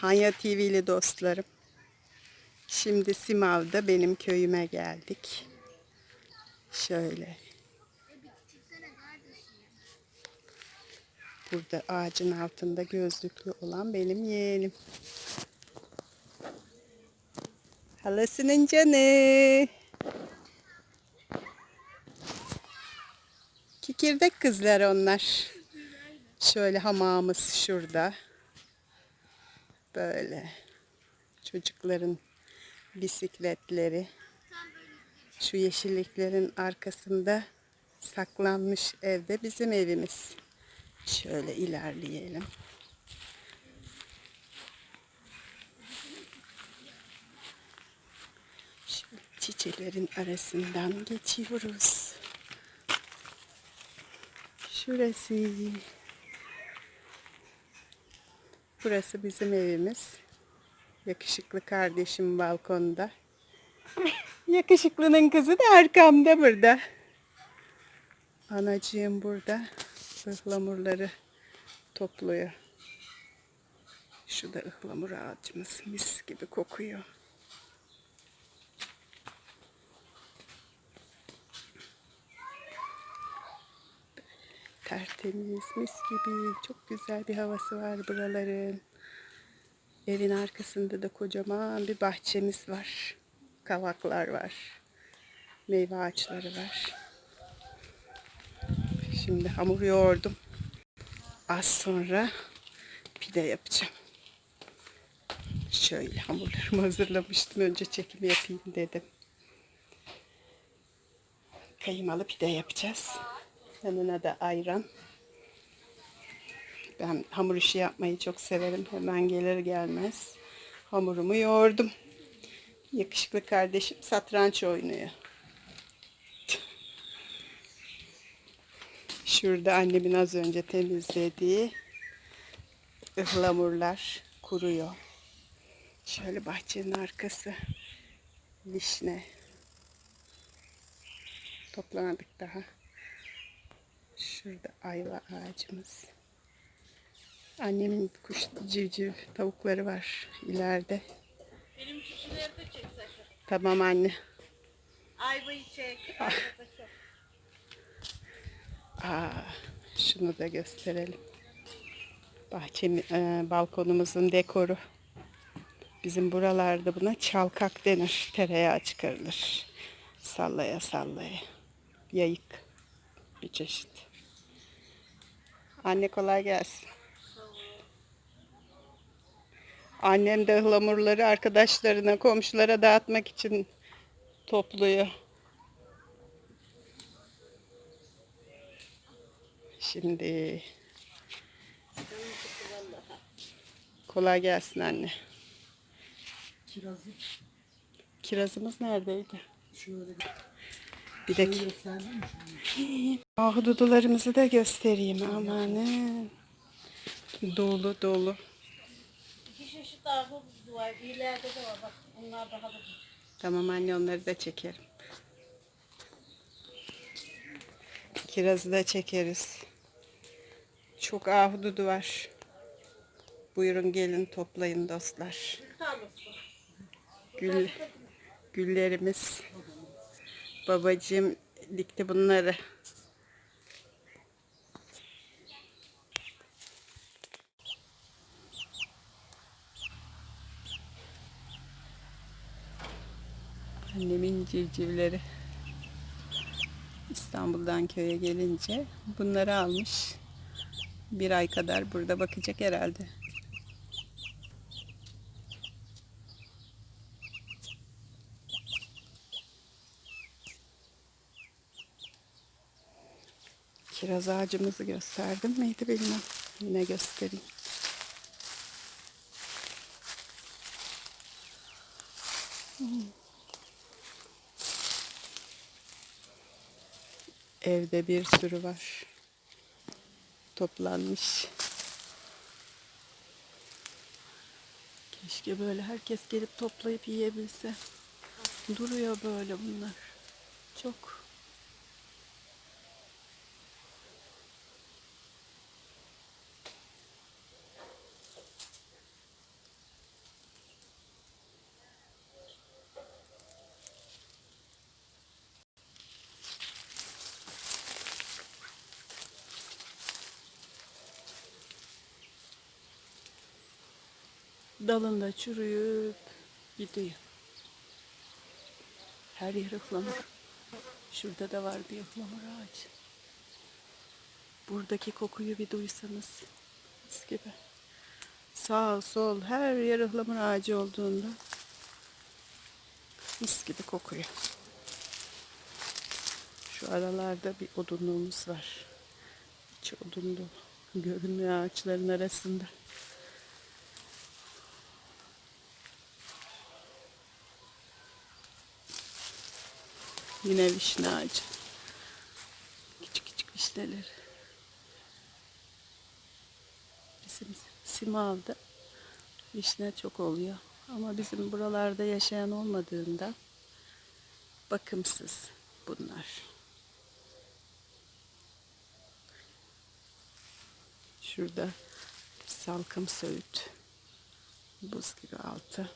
Hanya TV'li dostlarım. Şimdi Simav'da benim köyüme geldik. Şöyle. Burada ağacın altında gözlüklü olan benim yeğenim. Halasının canı. Kikirdek kızlar onlar. Şöyle hamamımız şurada. Böyle. Çocukların bisikletleri. Şu yeşilliklerin arkasında saklanmış evde bizim evimiz. Şöyle ilerleyelim. Şöyle çiçeklerin arasından geçiyoruz. Şurası. Burası bizim evimiz. Yakışıklı kardeşim balkonda. Yakışıklının kızı da arkamda burada. Anacığım burada ıhlamurları topluyor. Şu da ıhlamur ağacımız mis gibi kokuyor. Tertemiz, mis gibi. Çok güzel bir havası var buraların. Evin arkasında da kocaman bir bahçemiz var. Kavaklar var. Meyve ağaçları var. Şimdi hamur yoğurdum. Az sonra pide yapacağım. Şöyle hamurlarımı hazırlamıştım. Önce çekimi yapayım dedim. Kaymalı pide yapacağız. Yanına da ayran. Ben hamur işi yapmayı çok severim. Hemen gelir gelmez hamurumu yoğurdum. Yakışıklı kardeşim satranç oynuyor. Şurada annemin az önce temizlediği ıhlamurlar kuruyor. Şöyle bahçenin arkası. Vişne. Toplamadık daha. Şurada ayva ağacımız. Annemin kuş civciv tavukları var ileride. Benim kişileri de çek Saşa. Tamam anne. Ayvayı çek. çek. Aa, şunu da gösterelim. Bahçemi, e, balkonumuzun dekoru. Bizim buralarda buna çalkak denir. Tereyağı çıkarılır. Sallaya sallaya. Yayık bir çeşit. Anne kolay gelsin. Annem de ıhlamurları arkadaşlarına, komşulara dağıtmak için topluyor. Şimdi kolay gelsin anne. Kirazı Kirazımız neredeydi? şöyle Şimdi? ahududularımızı da göstereyim amanın. Dolu dolu. İki çeşit ahıl var. İleride de var. Bak onlar daha da Tamam anne onları da çekerim. Kirazı da çekeriz. Çok ahududu var. Buyurun gelin toplayın dostlar. Gül, güllerimiz. Babacığım dikti bunları. Annemin civcivleri. İstanbul'dan köye gelince bunları almış. Bir ay kadar burada bakacak herhalde. Kiraz ağacımızı gösterdim miydi bilmem. Yine göstereyim. Hmm. Evde bir sürü var. Toplanmış. Keşke böyle herkes gelip toplayıp yiyebilse. Duruyor böyle bunlar. Çok. Dalında çürüyüp gidiyor. Her yer ıhlamur. Şurada da var bir ıhlamur ağacı. Buradaki kokuyu bir duysanız. Mis gibi. Sağ sol her yer ıhlamur ağacı olduğunda mis gibi kokuyor. Şu aralarda bir odunluğumuz var. İçi odunlu görünüyor ağaçların arasında. Yine vişne ağacı. Küçük küçük vişneler. Bizim Simav'da vişne çok oluyor. Ama bizim buralarda yaşayan olmadığında bakımsız bunlar. Şurada salkım söğüt. Buz gibi altı.